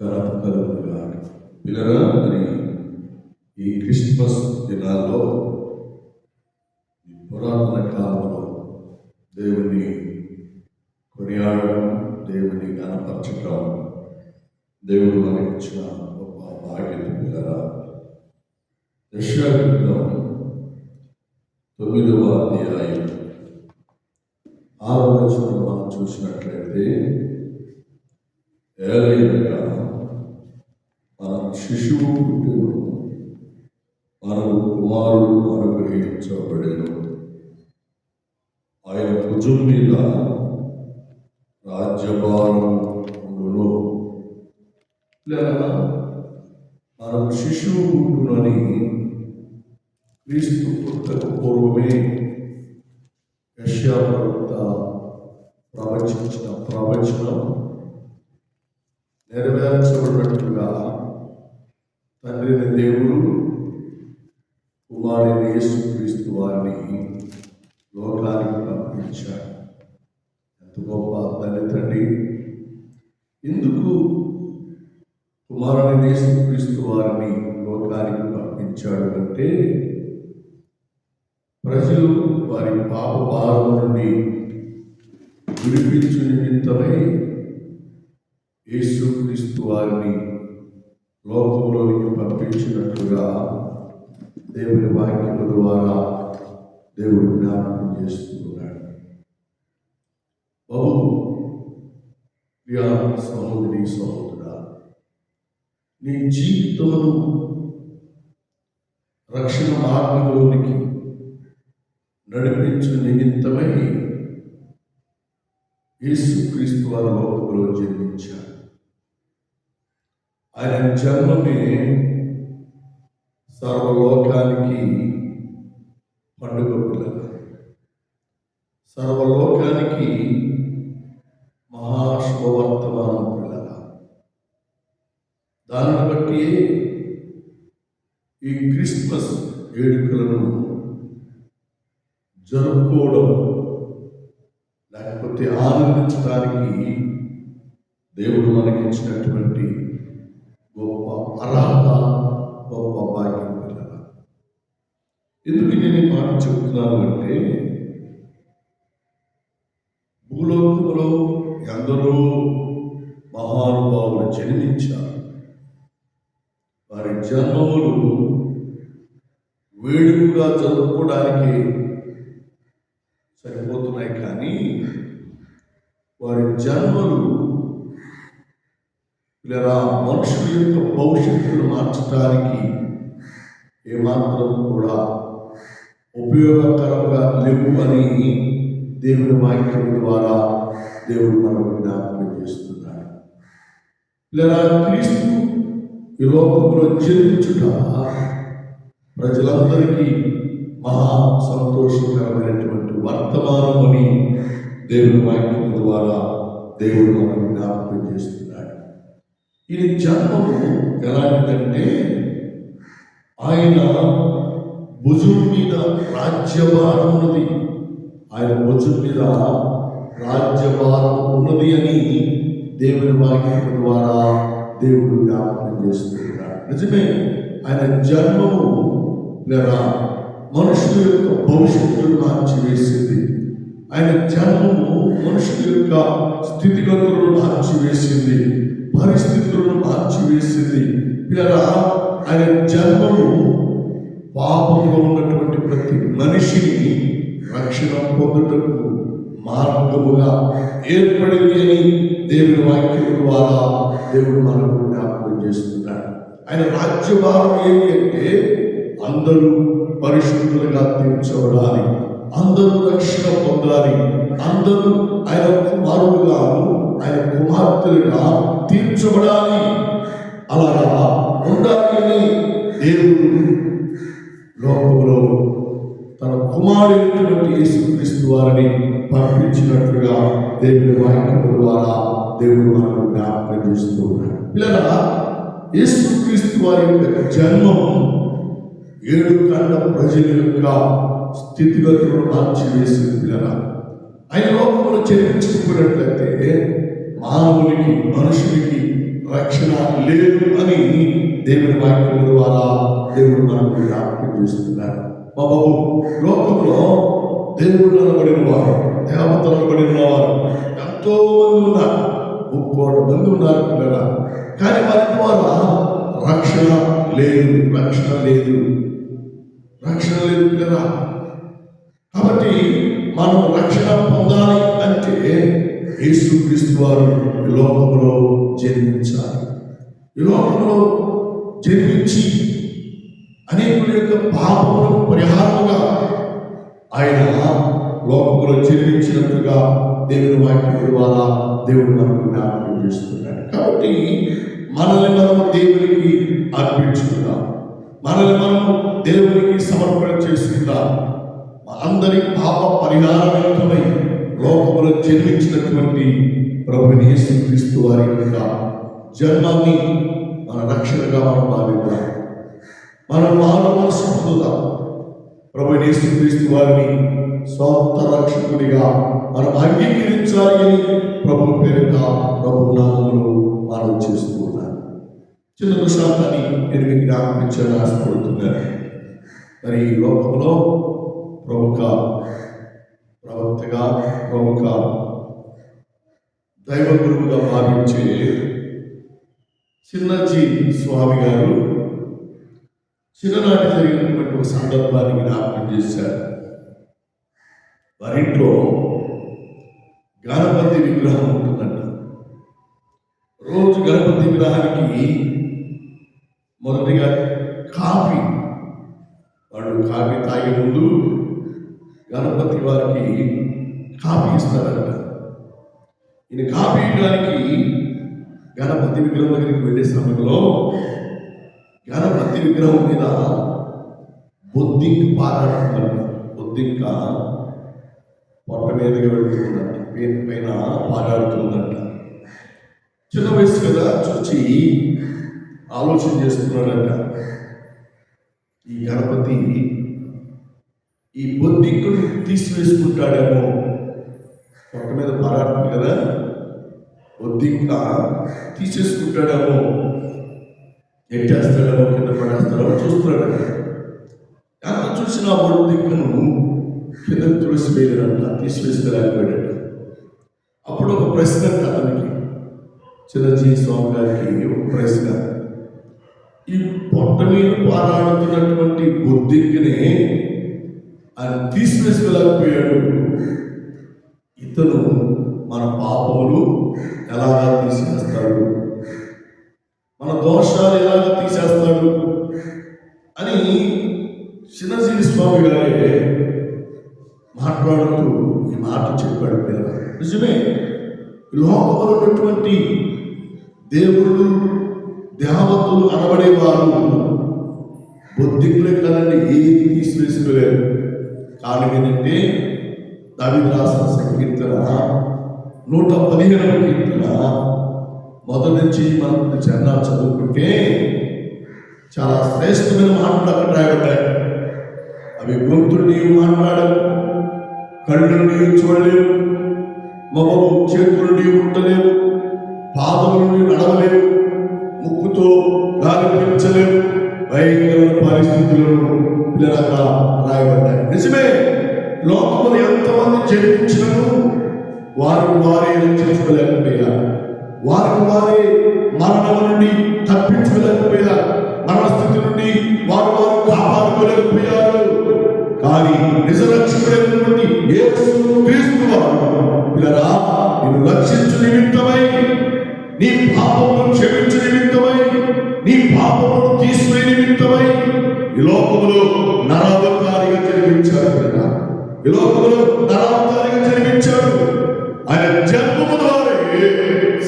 ఘనత కలుగుగా పిల్లరా మరి ఈ క్రిస్మస్ దినాల్లో ఈ పురాతన కాలంలో దేవుని కొనియాడడం దేవుని గణపరచడం దేవుడు మనకి ఇచ్చిన గొప్ప భాగ్యత పిల్లరా. దశాగ్రంథం తొమ్మిదవ అధ్యాయం. ఆరో మనం చూసినట్లయితే ఏలైనగా మనం శిశువు పుట్టును మనకు కుమారుడు అనుగ్రహించబడేను ఆయన భుజం మీద రాజ్యభారం ఉండును లేదా మనం శిశువు పుట్టునని క్రీస్తు పుట్టక పూర్వమే యశ్యా ప్రవక్త ప్రవచించిన ప్రవచనం నెరవేర్చబడినట్లుగా తండ్రిని దేవుడు కుమారుని యేసుక్రీస్తు వారిని లోకానికి పంపించాడు. ఎంత గొప్ప తల్లి తండ్రి. ఎందుకు కుమారుని యేసుక్రీస్తు వారిని లోకానికి పంపించాడు అంటే ప్రజలు వారి పాప భారం నుండి విడిపించు నిమిత్తమై యేసుక్రీస్తు వారిని లోకంలోనికి పంపించినట్లుగా దేవుని వాక్యం ద్వారా దేవుడు జ్ఞాపకం చేస్తూ బహు సహోదరి సహోదర నీ జీవితమును రక్షణ మార్గంలోనికి నడిపించు నిమిత్తమై యేసుక్రీస్తు వారి లోకంలో జన్మించాడు. ఆయన జన్మమే సర్వలోకానికి పండుగ పిల్లలు సర్వలోకానికి మహాశుభవర్తమానం పిల్లల దానిని బట్టి ఈ క్రిస్మస్ వేడుకలను జరుపుకోవడం లేకపోతే ఆనందించడానికి దేవుడు మనకి ఇచ్చినటువంటి గొప్ప అర్హత గొప్ప భాగ్యం పిల్లల ఎందుకు నేను మాట చెబుతున్నాను అంటే భూలోకంలో ఎందరో మహానుభావులు జన్మించారు. వారి జన్మములు వేడుకగా జరుపుకోవడానికి సరిపోతున్నాయి కానీ వారి జన్మలు లేదా మనుషుల యొక్క భవిష్యత్తును మార్చడానికి ఏమాత్రం కూడా ఉపయోగకరంగా లేవు అని దేవుని వాక్యం ద్వారా దేవుడు మనకు జ్ఞాపకం చేస్తున్నాడు. లేదా క్రీస్తు ఈ లోకంలో జన్మించుట ప్రజలందరికీ మహా సంతోషకరమైనటువంటి వర్తమానం అని దేవుని వాక్యం ద్వారా దేవుడు మనకు జ్ఞాపకం చేస్తున్నాడు. ఈ జన్మము ఎలాంటిదంటే ఆయన భుజం మీద రాజ్యభారం ఉన్నది. ఆయన భుజం మీద రాజ్యభారం ఉన్నది అని దేవుని వాక్యం ద్వారా దేవుడు జ్ఞాపకం చేస్తున్నాడు. నిజమే ఆయన జన్మము లేదా మనుషుల యొక్క భవిష్యత్తును మార్చివేసింది. ఆయన జన్మము మనుషుల యొక్క స్థితిగతులను మార్చివేసింది. పరిస్థితులను మార్చివేసింది. ఇలా ఆయన జన్మము పాపంలో ఉన్నటువంటి ప్రతి మనిషిని రక్షణ పొందుటకు మార్గముగా ఏర్పడింది అని దేవుని వాక్యం ద్వారా దేవుడు మనకు జ్ఞాపకం చేస్తున్నాడు. ఆయన రాజ్యభావం ఏంటి అంటే అందరూ పరిశుద్ధులుగా తీర్చబడాలి. అందరూ రక్షణ పొందాలి. అందరూ ఆయన కుమారుడుగాను ఆయన కుమార్తెలుగా తీర్చబడాలి. అలాగా ఉండాలి అని దేవుడు లోకంలో తన కుమారుడైనటువంటి యేసుక్రీస్తు వారిని పంపించినట్లుగా దేవుడి వాక్యం ద్వారా దేవుడు మనకు జ్ఞాపకం చేస్తూ ఉన్నాడు. పిల్లల యేసుక్రీస్తు వారి యొక్క జన్మం ఏడు కండ ప్రజల యొక్క స్థితిగతులను మార్చివేసింది పిల్లల ఆయన లోకంలో చెల్లించుకున్నట్లయితే మానవునికి మనుషునికి రక్షణ లేదు అని దేవుని వాక్యం ద్వారా దేవుడు మనకు జ్ఞాపకం చేస్తున్నారు మా బాబు లోకంలో దేవుడు అనబడిన వారు దేవతలు అనబడిన వారు ఎంతో మంది ఉన్నారు. ముక్కోటి మంది ఉన్నారు పిల్లల కానీ వారి ద్వారా రక్షణ లేదు రక్షణ లేదు. రక్షణ లేదు పిల్లరా. కాబట్టి మనం రక్షణ పొందాలి అంటే యేసుక్రీస్తు వారు లోకంలో జన్మించాలి ఈ లోకంలో జన్మించి అనేకుల యొక్క పాపములకు పరిహారముగా ఆయన లోకంలో జన్మించినట్టుగా దేవుని వాక్యం ద్వారా దేవుడు మనకు జ్ఞాపకం చేస్తున్నాడు. కాబట్టి మనల్ని మనము దేవునికి అర్పించుకుందాం. మనల్ని మనము దేవునికి సమర్పణ చేసుకుందాం. అందరి పాప పరిహారమై లోకములో జన్మించినటువంటి ప్రభుని యేసుక్రీస్తు వారి యొక్క జన్మాన్ని మన రక్షణగా మనం భావిద్దాం. మనం మానవ మనసు పొందుదాం ప్రభు యేసుక్రీస్తు వారిని స్వంత రక్షకుడిగా మనం అంగీకరించాలి ప్రభు పేరిట ప్రభు నామములు మనం చేస్తూ ఉన్నాను చిన్న ప్రశాంతాన్ని నేను మీకు జ్ఞాపకించాలని ఆశపడుతున్నాను. మరి ఈ లోకంలో ప్రముఖ ప్రవక్తగా ప్రముఖ దైవ గురువుగా భావించే చిన్నజీ స్వామి గారు చిన్ననాటి జరిగినటువంటి ఒక సందర్భాన్ని జ్ఞాపకం చేశారు. వారింట్లో గణపతి విగ్రహం ఉంటుందంట. రోజు గణపతి విగ్రహానికి మొదటిగా కాఫీ వాళ్ళు కాఫీ తాగే ముందు గణపతి వారికి కాపీ ఇస్తారంట. ఈయన కాపీ ఇవ్వడానికి గణపతి విగ్రహం దగ్గరికి వెళ్ళే సమయంలో గణపతి విగ్రహం మీద బొద్దింక పారాడుతుందంట. బొద్దింక పొట్ట మీదగా వెళ్తుందంట. పేరు పైన పారాడుతుందంట. చిన్న వయసు కదా చూచి ఆలోచన చేస్తున్నాడంట. ఈ గణపతి ఈ బొద్దింకును తీసివేసుకుంటాడేమో. పొట్ట మీద పారాడుతుంది కదా. బొద్దింక తీసేసుకుంటాడేమో. ఎట్టేస్తాడేమో కింద పడేస్తాడేమో చూస్తున్నాడు ఎంత చూసినా బొద్దింకను కింద తులసివేయడంట తీసివేసుకోలేకపోయాడు అప్పుడు ఒక ప్రశ్న అతనికి. చిరంజీవి స్వామి గారికి ఒక ప్రశ్న. ఈ పొట్ట మీద పారాడుతున్నటువంటి బొద్దింకిని ఆయన తీసివేసుకోలేకపోయాడు ఇతను మన పాపములు ఎలాగా తీసేస్తాడు మన దోషాలు ఎలాగా తీసేస్తాడు? అని చిన్నజీవి స్వామి గారే మాట్లాడుతూ ఈ మాట చెప్పాడు పిల్లలు నిజమే ఈ లోకంలో ఉన్నటువంటి దేవుళ్ళు దేవతలు అనబడేవారు బొద్దింకులే కదండి ఏది తీసివేసుకోలేరు కారణం ఏంటంటే దావిది రాసిన సంకీర్తన నూట పదిహేనవ కీర్తన. మొదటి నుంచి మనం చెన్నా చదువుకుంటే చాలా శ్రేష్టమైన మాటలు అక్కడ రాయబడ్డాయి. అవి గొంతుని మాట్లాడవు కళ్ళు నీవు చూడలేవు మొహము చేతులు నీవు ముట్టలేవు పాదములు నీవు నడవలేవు ముక్కుతో గాలి పీల్చలేవు భయంకరమైన పరిస్థితులను పిల్లలుగా రాయబడ్డాయి. నిజమే లోకములు ఎంతమంది జన్మించినను వారికి వారే రక్షించుకోలేకపోయారు. వారికి వారే మరణం నుండి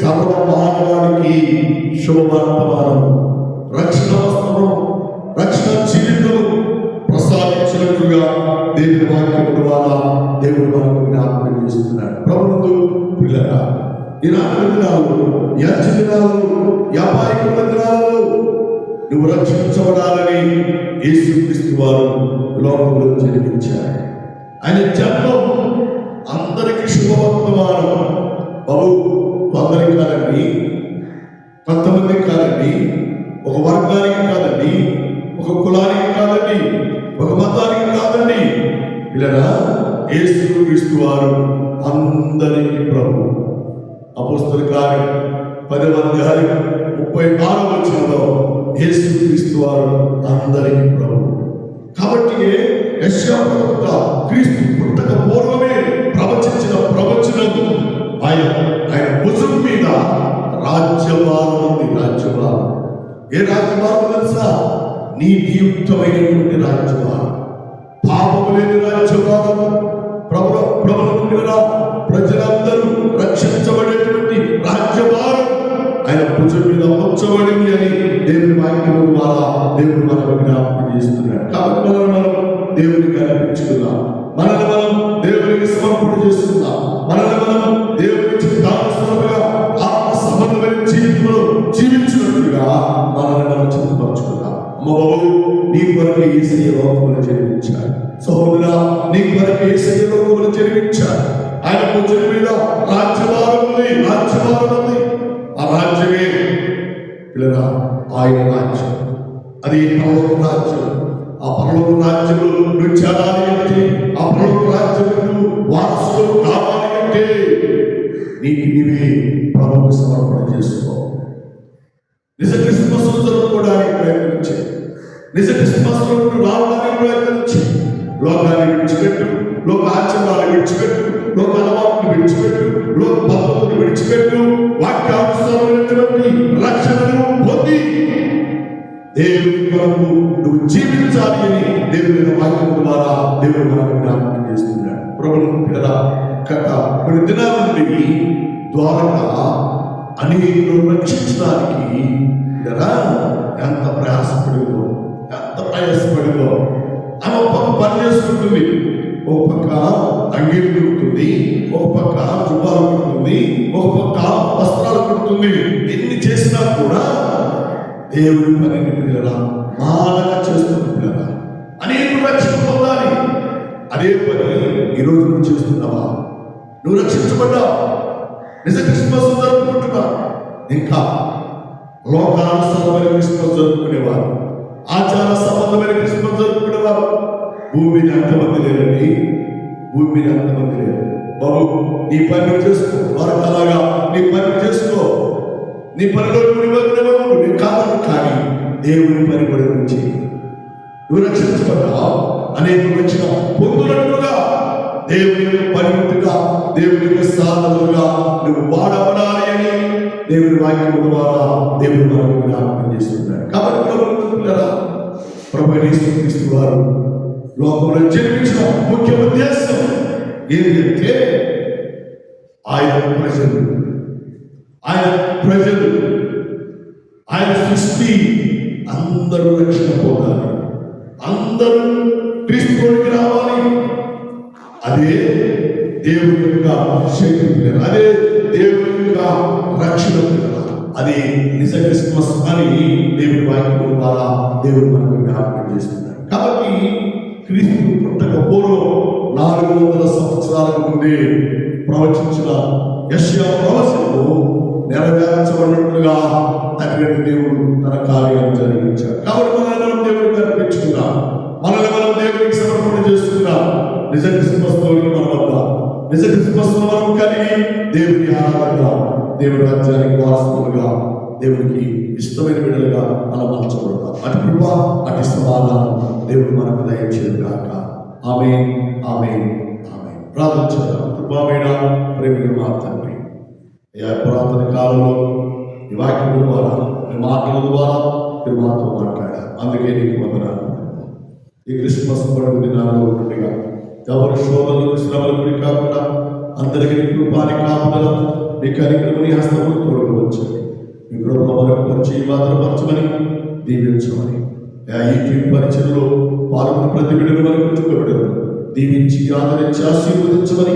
సర్వ మానవానికి శుభవర్తమానం రక్షణ వస్త్రము రక్షణ జీవితము ప్రసాదించినట్లుగా దేవుని వాక్యం ద్వారా దేవుడు మనకు జ్ఞాపకం చేస్తున్నాడు. ప్రభుత్వం పిల్లరా ఇలాంటి దినాలు యజ్ఞ దినాలు యాపాయికుల దినాలు నువ్వు రక్షించబడాలని యేసుక్రీస్తు వారు లోకంలో జన్మించారు ఆయన జన్మం అందరికీ శుభవర్తమానం. బాబు కొందరికి కాదండి కొంతమందికి కాదండి ఒక వర్గానికి కాదండి ఒక కులానికి కాదండి ఒక మతానికి కాదండి. ఇలా ఏసు క్రీస్తు వారు అందరికీ ప్రభు. అపోస్తుల కార్యం పదవ అధ్యాయం ముప్పై ఆరో వచ్చినలో యేసు క్రీస్తు వారు అందరికీ ప్రభు. కాబట్టి యెషయా క్రీస్తు పుట్టక పూర్వమే ప్రవచించిన ప్రవచనం ఆయన రాజ్యభారం ఉంది రాజ్యభారం ఏ రాజ్యభారం తెలుసా? నీతియుక్తమైనటువంటి రాజ్యభారం పాపము లేని రాజ్యభారం ప్రభుల ప్రభుత్వ ప్రజలందరూ రక్షించబడేటువంటి రాజ్యభారం ఆయన భుజం మీద ఉంచబడింది అని దేవుని వాక్యము ద్వారా దేవుడు మనకు జ్ఞాపకం చేస్తున్నాడు. కాబట్టి మనల్ని మనం దేవునికి అనిపించుకుందాం. మనల్ని మనం దేవునికి సమర్పణ చేస్తున్నాం. మనల్ని మనం చిత్తపరచుకుందాం నీ కొరకు ఏసీ లోకములు జన్మించాడు. సహోదరా నీ కొరకు ఏసీ లోకములు జన్మించాడు. ఆయన భుజం మీద రాజ్యభారం ఉంది రాజ్యభారం ఉంది. ఆ రాజ్యమే పిల్లరా ఆయన రాజ్యం. అది పరలోక రాజ్యం. ఆ పరలోక రాజ్యంలో నువ్వు చేరాలి అంటే ఆ పరలోక రాజ్యంలో వారసులు కావాలి అంటే నీకు నీవే ప్రభుత్వ సమర్పణ చేసుకో. నిజ క్రిస్మస్ కూడా నిజ క్రిస్మస్ రావడానికి ప్రయత్నించి లోకాన్ని విడిచిపెట్టు లోక ఆచరణాలు విడిచిపెట్టు లోక అలవాటును విడిచిపెట్టు లోక పద్ధతులు విడిచిపెట్టు వాక్యానుసారమైనటువంటి రక్షణను పొంది దేవుని కొరకు నువ్వు జీవించాలి అని దేవుని యొక్క వాక్యం ద్వారా దేవుడు మనకు జ్ఞాపకం చేస్తున్నాడు. ప్రభుత్వం కదా కథ కొన్ని దినాల నుండి ద్వారక అనేకులు రక్షించడానికి కదా ఎంత ప్రయాసపడిందో ఎంత ఆమె ఒక పక్క పని చేసుకుంటుంది ఒక పక్క అంగీలు కుడుతుంది ఒక పక్క జుబ్బాలు కుడుతుంది ఒక పక్క వస్త్రాలు కుడుతుంది ఎన్ని చేసినా కూడా దేవుడి పనిని పిల్లల మానక చేస్తున్న పిల్లల అనేక రక్షణ పొందాలి. అదే పని ఈరోజు నువ్వు చేస్తున్నావా? నువ్వు రక్షించబడ్డావు? నిజ క్రిస్మస్ జరుపుకుంటున్నావు? ఇంకా లోకానుసరమైన క్రిస్మస్ జరుపుకునేవారు. ఆచార సంబంధమైన క్రిస్మస్ జరుపుకునే వారు భూమి మీద అంతమంది లేరండి. భూమి మీద అంతమంది లేరు. బాబు నీ పని చేసుకో. వారికి అలాగా నీ పని చేసుకో. నీ పనిలో నువ్వు ఉండు. నీ కావాలి కానీ దేవుని పని కూడా నువ్వు నువ్వు రక్షించబడ్డావు? అనేక వచ్చిన పొందునట్లుగా దేవుని యొక్క పనిముట్టుగా దేవుని యొక్క సాధనలుగా నువ్వు వాడబడాలి అని దేవుని వాక్యం ద్వారా దేవుడు మనకు జ్ఞాపకం చేస్తున్నాడు. కాబట్టి ప్రభుత్వ వారు లోకంలో జన్మించిన ముఖ్య ఉద్దేశం ఏంటంటే ఆయన ప్రజలు. ఆయన ప్రజలు. ఆయన సృష్టి అందరూ రక్షణ పోవాలి అందరూ క్రీస్తులోకి రావాలి. అదే దేవుని యొక్క శక్తి అదే దేవుని యొక్క రక్షణ పిల్లలు. అది నిజ క్రిస్మస్ అని దేవుని వాక్యం ద్వారా దేవుడు మనకు జ్ఞాపకం చేస్తున్నాడు. కాబట్టి క్రీస్తు పుట్టక పూర్వం నాలుగు వందల సంవత్సరాల ముందే ప్రవచించిన యశ్యా ప్రవచనము నెరవేర్చబడినట్లుగా తగిన దేవుడు తన కార్యాన్ని జరిగించాడు. కాబట్టి మనల్ని మనం దేవుడికి అర్పించుకున్నాం మనల్ని మనం దేవుడికి సమర్పణ చేసుకున్నాం నిజ క్రిస్మస్ తోడు మనం వద్దాం నిజ క్రిస్మస్ మనం కలిగి దేవుని ఆరాధన దేవుడి రాజ్యానికి వారసులుగా దేవునికి ఇష్టమైన బిడ్డలుగా మనం మార్చబడతాం అటు కృప అటు సమాధానం దేవుడు మనకు దయచేది కాక ఆమె ఆమె ఆమె ప్రార్థన చేద్దాం. కృపామైన ప్రేమికుడు మా తండ్రి. అయ్యా పురాతన కాలంలో ఈ వాక్యం ద్వారా మీ మాటల ద్వారా మీరు మాతో మాట్లాడారు. అందుకే నీకు వందనాలు. ఈ క్రిస్మస్ పండుగ దినాల్లో ఉండగా ఎవరి శోధనలు శ్రమలు కాకుండా అందరికీ కృపాని కాపుదల నీ కార్యక్రమం నీ హస్తములు తోడుకోవచ్చు. మీ కృప వరకు పరిచయం మాత్రం పరచమని దీవించమని. ఈ టీం పరిచయంలో పాల్గొన్న ప్రతి బిడ్డను వరకు చూపబడరు దీవించి ఆదరించి ఆశీర్వదించమని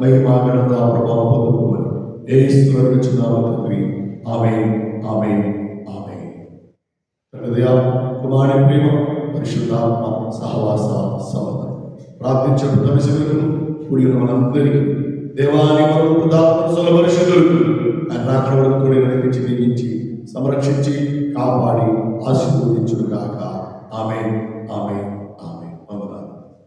మహిమా ఘనత ప్రభావం పొందుకోమని. ఏ ఇస్తున్నాడు చిన్నాము తండ్రి. ఆమె ఆమె ఆమె తండ్రి కుమారి ప్రేమ పరిశుద్ధాత్మ సహవాస సమతం. ప్రార్థించడం తమిశకులను కూడిన మనందరికీ దేవాని మరొక పరిశుద్ధులకు ఆయన రాకడ వరకు కూడా నడిపించి దీవించి సంరక్షించి కాపాడి ఆశీర్వదించును గాక ఆమె ఆమె